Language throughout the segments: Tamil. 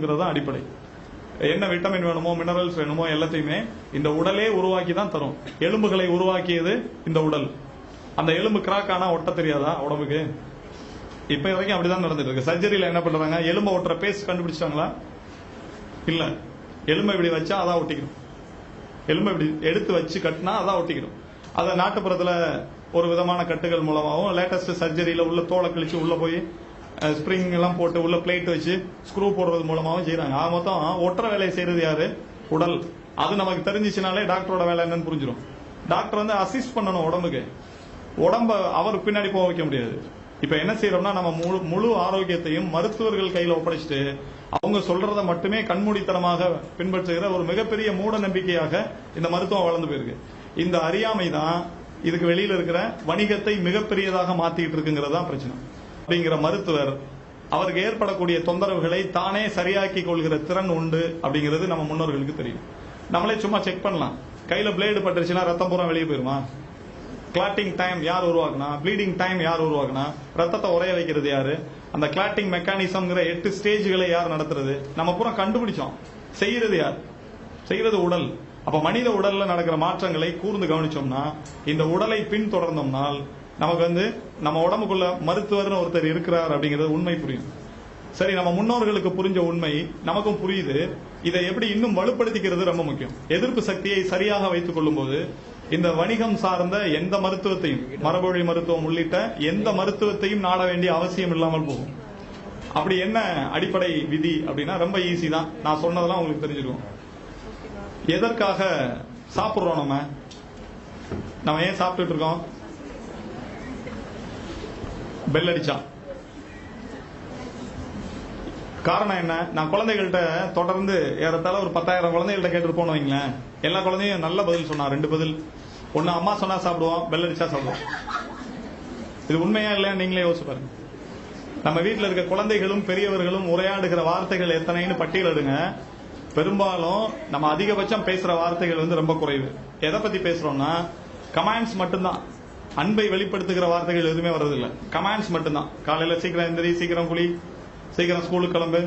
தான் அடிப்படை. என்ன விட்டமின் வேணுமோ மினரல்ஸ் வேணுமோ எல்லாத்தையுமே இந்த உடலே உருவாக்கி தான் தரும். எலும்புகளை உருவாக்கியது இந்த உடல். அந்த எலும்பு கிராக் ஆனா ஒட்ட தெரியாதா உடம்புக்கு? இப்ப வரைக்கும் அப்படிதான் நடந்துட்டு இருக்கு சர்ஜரியில என்ன பண்றாங்க? எலும்பை ஒட்டுற பேஸ்ட் கண்டுபிடிச்சாங்களா இல்ல. எலும்பை இப்படி வச்சா அதான் ஒட்டிக்கணும் எலும்பை இப்படி எடுத்து வச்சு கட்டினா அதான் ஒட்டிக்கணும் அதை நாட்டுப்புறத்துல ஒரு விதமான கட்டுகள் மூலமாகவும் லேட்டஸ்ட் சர்ஜரியில உள்ள தோலை கிழிச்சு உள்ள போய் ஸ்ப்ரிங் எல்லாம் போட்டு உள்ள பிளேட் வச்சு ஸ்க்ரூ போடுறது மூலமாவும் செய்யறாங்க ஆக மொத்தம் ஒற்றை வேலையை செய்யறது யாரு? உடல். அது நமக்கு தெரிஞ்சிச்சுனாலே டாக்டரோட வேலை என்னன்னு புரிஞ்சிடும் டாக்டர் வந்து அசிஸ்ட் பண்ணணும் உடம்புக்கு. உடம்ப அவர் பின்னாடி போக வைக்க முடியாது. இப்ப என்ன செய்யறோம்னா நம்ம முழு முழு ஆரோக்கியத்தையும் மருத்துவர்கள் கையில ஒப்படைச்சிட்டு அவங்க சொல்றத மட்டுமே கண்மூடித்தனமாக பின்பற்றுகிற ஒரு மிகப்பெரிய மூட நம்பிக்கையாக இந்த மருத்துவம் வளர்ந்து போயிருக்கு. இந்த அறியாமை தான் இதுக்கு வெளியில இருக்கிற வணிகத்தை மிகப்பெரியதாக மாத்திட்டு இருக்குங்கிறது தான் பிரச்சனை. அப்படிங்கிற மருத்துவர் அவருக்கு ஏற்படக்கூடிய தொந்தரவுகளை தானே சரியாக்கி கொள்கிற திறன் உண்டு அப்படிங்கிறது நம்ம முன்னோர்களுக்கு தெரியும். நம்மளே சும்மா செக் பண்ணலாம். கையில பிளேடு பட்டுருச்சுன்னா ரத்தம் பூரா வெளியே போயிருமா? கிளாட்டிங் டைம் யார் உருவாக்குனா? ப்ளீடிங் டைம் யார் உருவாக்குனா? ரத்தத்தை உரைய வைக்கிறது யாரு? அந்த கிளாட்டிங் மெக்கானிசம்ங்கிற எட்டு ஸ்டேஜ்களை யார் நடத்துறது? நம்ம பூரா கண்டுபிடிச்சோம். செய்யறது யார்? செய்யறது உடல். அப்ப மனித உடல்ல நடக்கிற மாற்றங்களை கூர்ந்து கவனிச்சோம்னா இந்த உடலை பின்தொடர்ந்தோம்னால் நமக்கு வந்து நம்ம உடம்புக்குள்ள மருத்துவர்னு ஒருத்தர் இருக்கிறார் அப்படிங்கிறது உண்மை புரியும். சரி நம்ம முன்னோர்களுக்கு புரிஞ்ச உண்மை நமக்கும் புரியுது. இதை எப்படி இன்னும் வலுப்படுத்திக்கிறது ரொம்ப முக்கியம். எதிர்ப்பு சக்தியை சரியாக வைத்துக் கொள்ளும்போது இந்த வணிகம் சார்ந்த எந்த மருத்துவத்தையும் மரபொழி மருத்துவம் உள்ளிட்ட எந்த மருத்துவத்தையும் நாட வேண்டிய அவசியம் இல்லாமல் போகும். அப்படி என்ன அடிப்படை விதி அப்படின்னா ரொம்ப ஈஸி தான். நான் சொன்னதெல்லாம் உங்களுக்கு தெரிஞ்சிருக்கும். எதற்காக சாப்பிடுறோம் நம்ம? நம்ம ஏன் சாப்பிட்டுட்டு இருக்கோம்? பெல் அடிச்சான் காரணம் என்ன? நான் குழந்தைகள்கிட்ட தொடர்ந்து ஏறத்தாழ ஒரு பத்தாயிரம் குழந்தைகள்கிட்ட கேட்டு வைங்களேன். எல்லா குழந்தையும் நல்ல பதில் சொன்னா ரெண்டு பதில். ஒன்னு அம்மா சொன்னா சாப்பிடுவோம் பெல் அடிச்சா சாப்பிடுவோம் இது உண்மையா இல்லையா? நீங்களே யோசிச்சு பாருங்க. நம்ம வீட்டில் இருக்க குழந்தைகளும் பெரியவர்களும் உரையாடுகிற வார்த்தைகள் எத்தனைன்னு பட்டியலிடுங்க பெரும்பாலும் நம்ம அதிகபட்சம் பேசுற வார்த்தைகள் வந்து ரொம்ப குறைவு. எதை பத்தி பேசுறோம்னா கமாண்ட்ஸ் மட்டும்தான். அன்பை வெளிப்படுத்துகிற வார்த்தைகள் எதுவுமே வர்றதில்லை. கமாண்ட்ஸ் மட்டும்தான். காலையில சீக்கிரம் எந்திரி சீக்கிரம் குளி சீக்கிரம் ஸ்கூலுக்கு கிளம்பு.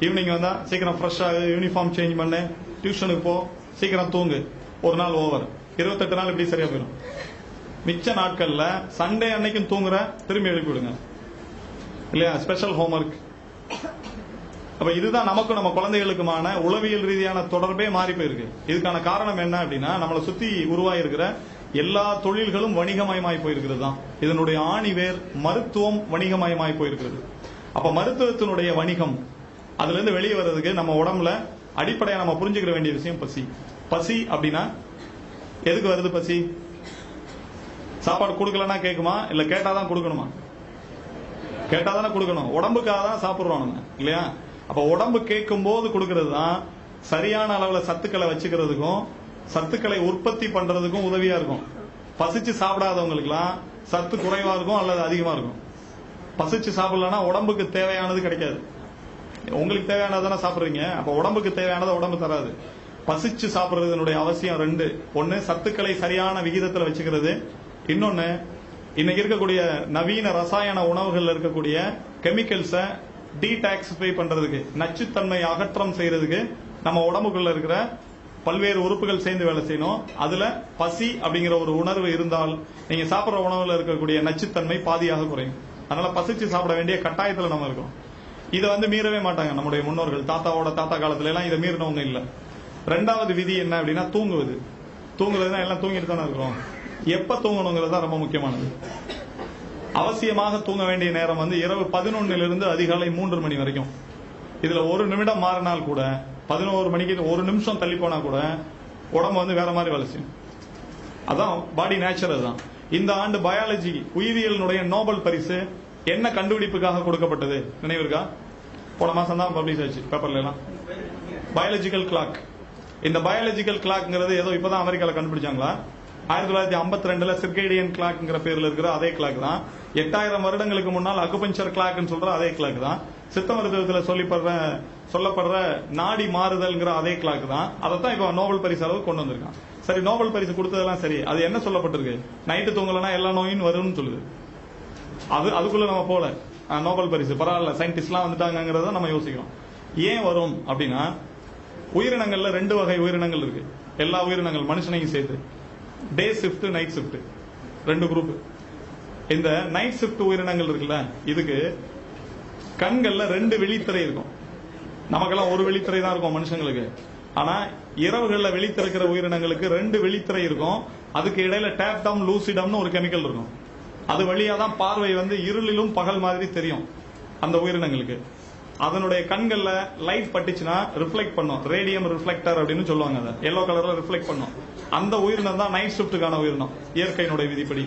ஈவினிங் வந்தா சீக்கிரம் ஃப்ரெஷ் ஆகு யூனிஃபார்ம் சேஞ்ச் பண்ணு. டியூஷனுக்கு போ சீக்கிரம் தூங்கு. ஒரு நாள் ஓவர் இருபத்தெட்டு நாள் இப்படி சரியா போயிடும். மிச்ச நாட்கள்ல சண்டே அன்னைக்கும் தூங்குற திரும்பி எழுப்பி விடுங்க. இல்லையா? ஸ்பெஷல் ஹோம்ஒர்க் அப்ப இதுதான் நமக்கும் நம்ம குழந்தைகளுக்குமான உளவியல் ரீதியான தொடர்பே மாறி போயிருக்கு. இதுக்கான காரணம் என்ன அப்படின்னா நம்மளை சுத்தி உருவாயிருக்கிற எல்லா தொழில்களும் வணிகமயமாய் போயிருக்கிறது தான் இதனுடைய ஆணிவேர் மருத்துவம் வணிகமயமாய் போயிருக்கிறது. அப்ப மருத்துவத்தினுடைய வணிகம் அதுல இருந்து வெளியே வர்றதுக்கு நம்ம உடம்புல அடிப்படையா நம்ம புரிஞ்சுக்கிற வேண்டிய விஷயம் பசி. பசி அப்படின்னா எதுக்கு வருது பசி? சாப்பாடு கொடுக்கலன்னா கேட்குமா இல்ல கேட்டாதான் கொடுக்கணுமா? கேட்டாதானே கொடுக்கணும். உடம்புக்காக தான் சாப்பிடுறோம் நம்ம இல்லையா? அப்ப உடம்பு கேட்கும் போது கொடுக்கறது தான் சரியான அளவுல சத்துக்களை வச்சுக்கிறதுக்கும் சத்துக்களை உற்பத்தி பண்றதுக்கும் உதவியா இருக்கும். பசிச்சு சாப்பிடாதவங்களுக்குலாம் சத்து குறைவா இருக்கும் அல்லது அதிகமா இருக்கும். பசிச்சு சாப்பிடலன்னா உடம்புக்கு தேவையானது கிடைக்காது. உங்களுக்கு தேவையானதான சாப்பிடுறீங்க? அப்ப உடம்புக்கு தேவையானதை உடம்பு தராது. பசிச்சு சாப்பிடுறதுனுடைய அவசியம் ரெண்டு. ஒன்னு சத்துக்களை சரியான விகிதத்துல வச்சுக்கிறது. இன்னொன்னு இன்னைக்கு இருக்கக்கூடிய நவீன ரசாயன உணவுகள்ல இருக்கக்கூடிய கெமிக்கல்ஸை டீடாக்சிஃபை பண்றதுக்கு நச்சுத்தன்மை அகற்றம் செய்யறதுக்கு நம்ம உடம்புக்குள்ள இருக்கிற பல்வேறு உறுப்புகள் சேர்ந்து வேலை செய்யணும். அதுல பசி அப்படிங்கிற ஒரு உணர்வு இருந்தால் நீங்க சாப்பிடுற உணவுல இருக்கக்கூடிய நச்சுத்தன்மை பாதியாக குறையும். அதனால பசிச்சு சாப்பிட வேண்டிய கட்டாயத்துல நம்ம இருக்கோம். இதை வந்து மீறவே மாட்டாங்க நம்முடைய முன்னோர்கள். தாத்தாவோட தாத்தா காலத்துல எல்லாம் இதை மீறினவங்க இல்ல. ரெண்டாவது விதி என்ன அப்படின்னா தூங்குவது. தூங்குறதுனா எல்லாம் தூங்கிட்டு தானே இருக்கிறோம். எப்ப தூங்கணுங்கிறது தான் ரொம்ப முக்கியமானது. அவசியமாக தூங்க வேண்டிய நேரம் வந்து இரவு பதினொன்னுல இருந்து அதிகாலை மூன்று மணி வரைக்கும். இதுல ஒரு நிமிடம் மாறினால் கூட பதினோரு மணிக்கு ஒரு நிமிஷம் தள்ளி போனா கூட உடம்பு வந்து வேற மாதிரி வேலை செய்யும் அதான் பாடி நேச்சுரல் தான். இந்த ஆண்டு பயாலஜி உயிரியலினுடைய நோபல் பரிசு என்ன கண்டுபிடிப்புக்காக கொடுக்கப்பட்டது? நினைவிருக்கா போன மாசம் தான் பப்ளிஷ் ஆச்சு பேப்பர்ல எல்லாம். பயாலஜிக்கல் கிளாக் இந்த பயாலஜிக்கல் கிளாக்ங்கிறது ஏதோ இப்பதான் அமெரிக்கால கண்டுபிடிச்சாங்களா? ஆயிரத்தி தொள்ளாயிரத்தி ஐம்பத்தி ரெண்டுல சிர்கேடியன் கிளாக்ங்கிற பேர்ல இருக்கிற அதே கிளாக் தான். எட்டாயிரம் வருடங்களுக்கு முன்னால் அக்குபஞ்சர் கிளாக்னு சொல்ற அதே கிளாக் தான். சித்த மருத்துவத்தில் சொல்லிப்படுற சொல்லப்படுற நாடி மாறுதல்ங்கிற அதே கிளாக் தான். அதைத்தான் இப்போ நோபல் பரிசு அளவு கொண்டு வந்திருக்கான். சரி நோபல் பரிசு கொடுத்ததெல்லாம் சரி. அது என்ன சொல்லப்பட்டிருக்கு? நைட்டு தூங்கலனா எல்லா நோயும் வரும்னு சொல்லுது. அது அதுக்குள்ள நம்ம போல. நோபல் பரிசு. பரவாயில்ல சயின்டிஸ்ட்லாம் வந்துட்டாங்கிறத நம்ம யோசிக்கிறோம். ஏன் வரும் அப்படின்னா உயிரினங்கள்ல ரெண்டு வகை உயிரினங்கள் இருக்கு. எல்லா உயிரினங்கள் மனுஷனையும் சேர்த்து. டே ஷிஃப்ட் நைட் ஷிஃப்ட் ரெண்டு குரூப் இந்த நைட் ஷிஃப்ட் உயிரினங்கள் இருக்குல்ல இதுக்கு கண்கள்ல ரெண்டு வெளித்திரை இருக்கும். நமக்கெல்லாம் ஒரு வெளித்திரை தான் இருக்கும் மனுஷங்களுக்கு. ஆனா இரவுகள்ல விழித்திருக்கிற உயிரினங்களுக்கு ரெண்டு வெளித்திரை இருக்கும். அதுக்கு இடையில டேப்டம் லூசிடம்னு ஒரு கெமிக்கல் இருக்கும். அது வழியா தான் பார்வை வந்து இருளிலும் பகல் மாதிரி தெரியும் அந்த உயிரினங்களுக்கு. அதனுடைய கண்கள்ல லைட் பட்டுச்சுன்னா ரிஃப்ளெக்ட் பண்ணும். ரேடியம் ரிஃப்ளெக்டர் அப்படின்னு சொல்லுவாங்க அதை. எல்லோ கலர்ல ரிஃப்ளெக்ட் பண்ணும். அந்த உயிரினம் தான் நைட் ஷிஃப்ட்டுக்கான உயிரினம். இயற்கையினுடைய விதிப்படி.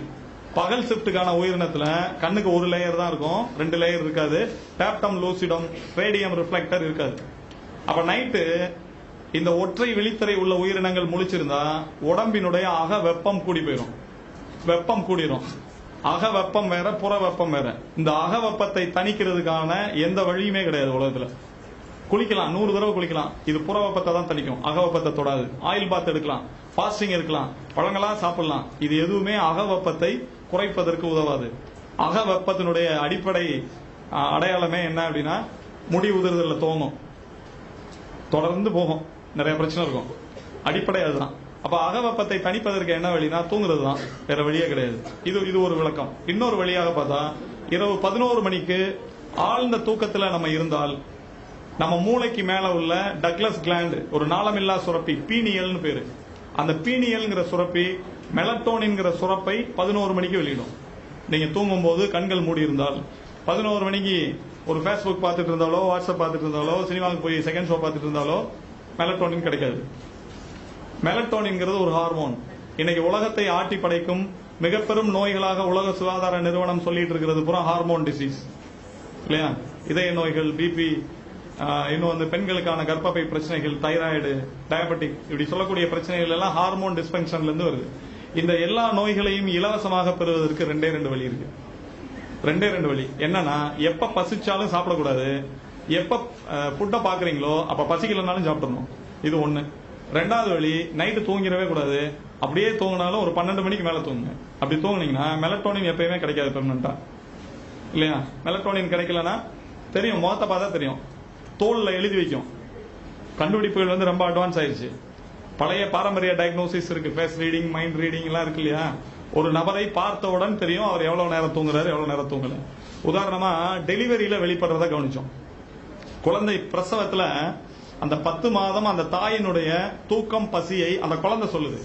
பகல் ஷிஃப்ட்டுக்கான உயிரினத்துல கண்ணுக்கு ஒரு லேயர் தான் இருக்கும். ரெண்டு லேயர் இருக்காது. டேப்டம் லூசிடம் ரேடியம் ரிஃப்ளெக்டர் இருக்காது. அப்ப நைட்டு இந்த ஒற்றை விழித்திரை உள்ள உயிரினங்கள் முழிச்சிருந்தா உடம்பினுடைய அக வெப்பம் கூடி போயிடும் வெப்பம் கூடிரும். அக வெப்பம் வேற புற வெப்பம் வேற. இந்த அக வெப்பத்தை தணிக்கிறதுக்கான எந்த வழியுமே கிடையாது உலகத்துல. குளிக்கலாம். நூறு தடவை குளிக்கலாம். இது புற வெப்பத்தை தான் தணிக்கும். அக வெப்பத்தை தொடாது. ஆயில் பாத் எடுக்கலாம். ஃபாஸ்டிங் இருக்கலாம் பழங்களாக சாப்பிடலாம். இது எதுவுமே அக வெப்பத்தை குறைப்பதற்கு உதவாது. அக வெப்பத்தினுடைய அடிப்படை அடையாளமே என்ன அப்படின்னா முடி உதிர்தல்ல தோணும் தொடர்ந்து போகும். நிறைய பிரச்சனை இருக்கும். அடிப்படை அதுதான். அப்போ அகவெப்பத்தை தணிப்பதற்கு என்ன வழினா தூங்குறது தான் வேற வழியே கிடையாது. இது இது ஒரு விளக்கம். இன்னொரு வழியாக பார்த்தா இரவு பதினோரு மணிக்கு ஆழ்ந்த தூக்கத்தில் நம்ம இருந்தால் நம்ம மூளைக்கு மேல உள்ள டக்ளஸ் கிளாண்ட் ஒரு நாளமில்லா சுரப்பி பீனியல்னு பேரு. அந்த பீனியல்ங்கிற சுரப்பி மெலட்டோனின்ங்கிற சுரப்பை பதினோரு மணிக்கு வெளியிடும். நீங்க தூங்கும் போது கண்கள் மூடி இருந்தால். பதினோரு மணிக்கு ஒரு ஃபேஸ்புக் பார்த்துட்டு இருந்தாலோ வாட்ஸ்அப் பார்த்துட்டு இருந்தாலோ சினிமாவுக்கு போய் செகண்ட் ஷோ பார்த்துட்டு இருந்தாலோ மெலட்டோனின் கிடைக்காது. மெலட்டோனின்ங்கிறது ஒரு ஹார்மோன் இன்னைக்கு உலகத்தை ஆட்டி படைக்கும் மிக பெரும் நோய்களாக உலக சுகாதார நிறுவனம் சொல்லிட்டு இருக்கிறது பூரா ஹார்மோன் டிசீஸ் இல்லையா? இதய நோய்கள் பிபி இன்னும் வந்து பெண்களுக்கான கர்ப்பப்பை பிரச்சனைகள் தைராய்டு டயபெட்டிக் இப்படி சொல்லக்கூடிய பிரச்சனைகள் எல்லாம் ஹார்மோன் டிஸ்பங்ஷன்ல இருந்து வருது. இந்த எல்லா நோய்களையும் இலவசமாக பெறுவதற்கு ரெண்டே ரெண்டு வழி இருக்கு. ரெண்டே ரெண்டு வழி. என்னன்னா எப்ப பசிச்சாலும் சாப்பிடக்கூடாது. எப்ப ஃபுட்டை பாக்குறீங்களோ அப்ப பசிக்கலனாலும் சாப்பிடணும். இது ஒண்ணு. ரெண்டாவது வழி நைட்டு தூங்கிடவே கூடாது. அப்படியே தூங்கினாலும் ஒரு பன்னெண்டு மணிக்கு மேல தூங்குங்க. அப்படி தூங்குனீங்கன்னா மெலட்டோனின் எப்பயுமே கிடைக்காது பெர்மனண்டா இல்லையா? மெலட்டோனின் கிடைக்கலன்னா தெரியும் முகத்தை பார்த்தா தெரியும். தோல்ல எழுதி வைக்கும். கண்டுபிடிப்புகள் வந்து ரொம்ப அட்வான்ஸ் ஆயிடுச்சு பழைய பாரம்பரிய டயக்னோசிஸ் இருக்கு. ஃபேஸ் ரீடிங் மைண்ட் ரீடிங் எல்லாம் இருக்கு இல்லையா? ஒரு நபரை பார்த்தவுடன் தெரியும் அவர் எவ்வளவு நேரம் தூங்குறாரு எவ்வளவு நேரம் தூங்கல. உதாரணமா டெலிவரியில வெளிப்படுறத கவனிச்சோம். குழந்தை பிரசவத்துல அந்த பத்து மாதம் அந்த தாயினுடைய தூக்கம் பசியை அந்த குழந்தை சொல்லுது.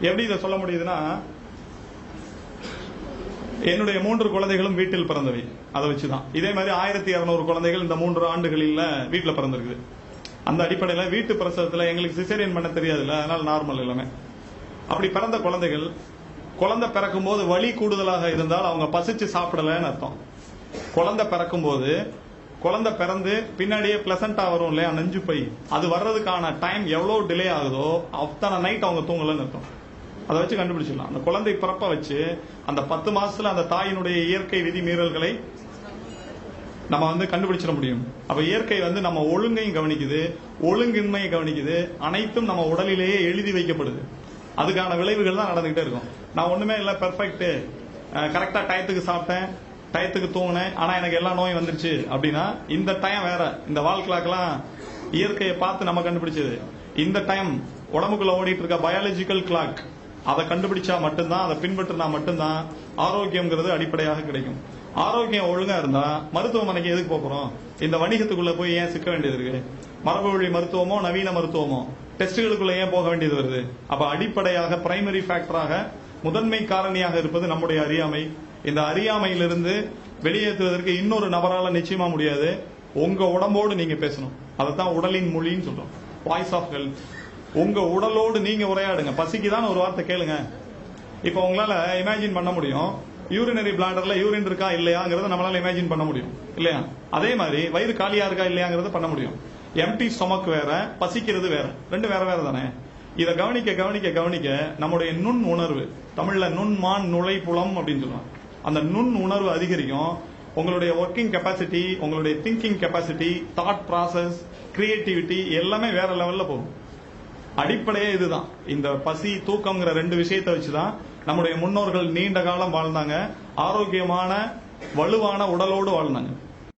எப்படி இதை சொல்ல முடியுதுன்னா என்னுடைய மூன்று குழந்தைகளும் வீட்டில் பிறந்தவை. அதை வச்சுதான். இதே மாதிரி ஆயிரத்தி இரநூறு குழந்தைகள் இந்த மூன்று ஆண்டுகளில் வீட்டில் பிறந்திருக்குது. அந்த அடிப்படையில் வீட்டு பிரசவத்தில் எங்களுக்கு சிசேரியன் பண்ண தெரியாதுல்ல. அதனால நார்மல் எல்லாமே. அப்படி பிறந்த குழந்தைகள் குழந்தை பிறக்கும் போது வலி கூடுதலாக இருந்தால் அவங்க பசிச்சு சாப்பிடலன்னு அர்த்தம். குழந்தை பிறக்கும் போது குழந்தை பிறந்து பின்னாடியே பிளசண்டா வரும் இல்லையா? நெஞ்சு பை அது வர்றதுக்கான டைம் எவ்வளவு டிலே ஆகுதோ அத்தனை நைட் அவங்க தூங்கலன்னு அர்த்தம். அதை வச்சு கண்டுபிடிச்சிடலாம். அந்த குழந்தை பிறப்ப வச்சு அந்த பத்து மாசத்துல அந்த தாயினுடைய இயற்கை விதி மீறல்களை நம்ம வந்து கண்டுபிடிச்சிட முடியும். அப்ப இயற்கை வந்து நம்ம ஒழுங்கையும் கவனிக்குது ஒழுங்கின்மையை கவனிக்குது அனைத்தும் நம்ம உடலிலேயே எழுதி வைக்கப்படுது. அதுக்கான விளைவுகள் தான் நடந்துகிட்டே இருக்கும். நான் ஒண்ணுமே இல்லை பெர்ஃபெக்ட் கரெக்டா டயத்துக்கு சாப்பிட்டேன் டயத்துக்கு தூங்கினேன் ஆனா எனக்கு எல்லா நோயும் வந்துருச்சு அப்படின்னா இந்த டைம் வேற. இந்த வால் கிளாக்லாம் இயற்கையை பார்த்து நம்ம கண்டுபிடிச்சது. இந்த டைம் உடம்புக்குள்ள ஓடிட்டு இருக்க பயாலஜிக்கல் கிளாக் அதை கண்டுபிடிச்சா மட்டும்தான் அதை பின்பற்றினா மட்டும்தான் ஆரோக்கியம்ங்கிறது அடிப்படையாக கிடைக்கும். ஆரோக்கியம் ஒழுங்கா இருந்தா மருத்துவமனைக்கு எதுக்கு போப் போறோம்? இந்த வணிகத்துக்குள்ள போய் ஏன் சிக்க வேண்டியது இருக்கு? மரபு வழி மருத்துவமோ நவீன மருத்துவமோ? டெஸ்டுகளுக்குள்ள ஏன் போக வேண்டியது வருது? அப்ப அடிப்படையாக பிரைமரி ஃபேக்டராக முதன்மை காரணியாக இருப்பது நம்முடைய அறியாமை. இந்த அறியாமையிலிருந்து வெளியேற்றுவதற்கு இன்னொரு நபரால நிச்சயமா முடியாது. உங்க உடம்போடு நீங்க பேசணும். அதைத்தான் உடலின் மொழின்னு சொல்றோம். வாய்ஸ் ஆஃப் ஹெல்த் உங்க உடலோடு நீங்க உரையாடுங்க. பசிக்குதான் ஒரு வார்த்தை கேளுங்க. இப்போ உங்களால இமேஜின் பண்ண முடியும். யூரினரி பிளாண்டர்ல யூரின் இருக்கா இல்லையாங்கிறத நம்மளால இமேஜின் பண்ண முடியும். இல்லையா? அதே மாதிரி வயிறு காலியா இருக்கா இல்லையாங்கிறத பண்ண முடியும். எம்டி ஸ்டொமக் வேற பசிக்கிறது வேற. ரெண்டு வேற வேற தானே? இதை கவனிக்க கவனிக்க கவனிக்க நம்முடைய நுண் உணர்வு தமிழ்ல நுண்மான் நுழைப்புலம் அப்படின்னு சொல்லுவாங்க. அந்த நுண் உணர்வு அதிகரிக்கும். உங்களுடைய ஒர்க்கிங் கெப்பாசிட்டி உங்களுடைய thinking capacity thought process creativity எல்லாமே வேற லெவல்ல போகும். அடிப்படையே இதுதான். இந்த பசி தூக்கம்ங்கிற ரெண்டு விஷயத்தை வச்சுதான் நம்முடைய முன்னோர்கள் நீண்ட காலம் வாழ்ந்தாங்க. ஆரோக்கியமான வலுவான உடலோடு வாழ்ந்தாங்க.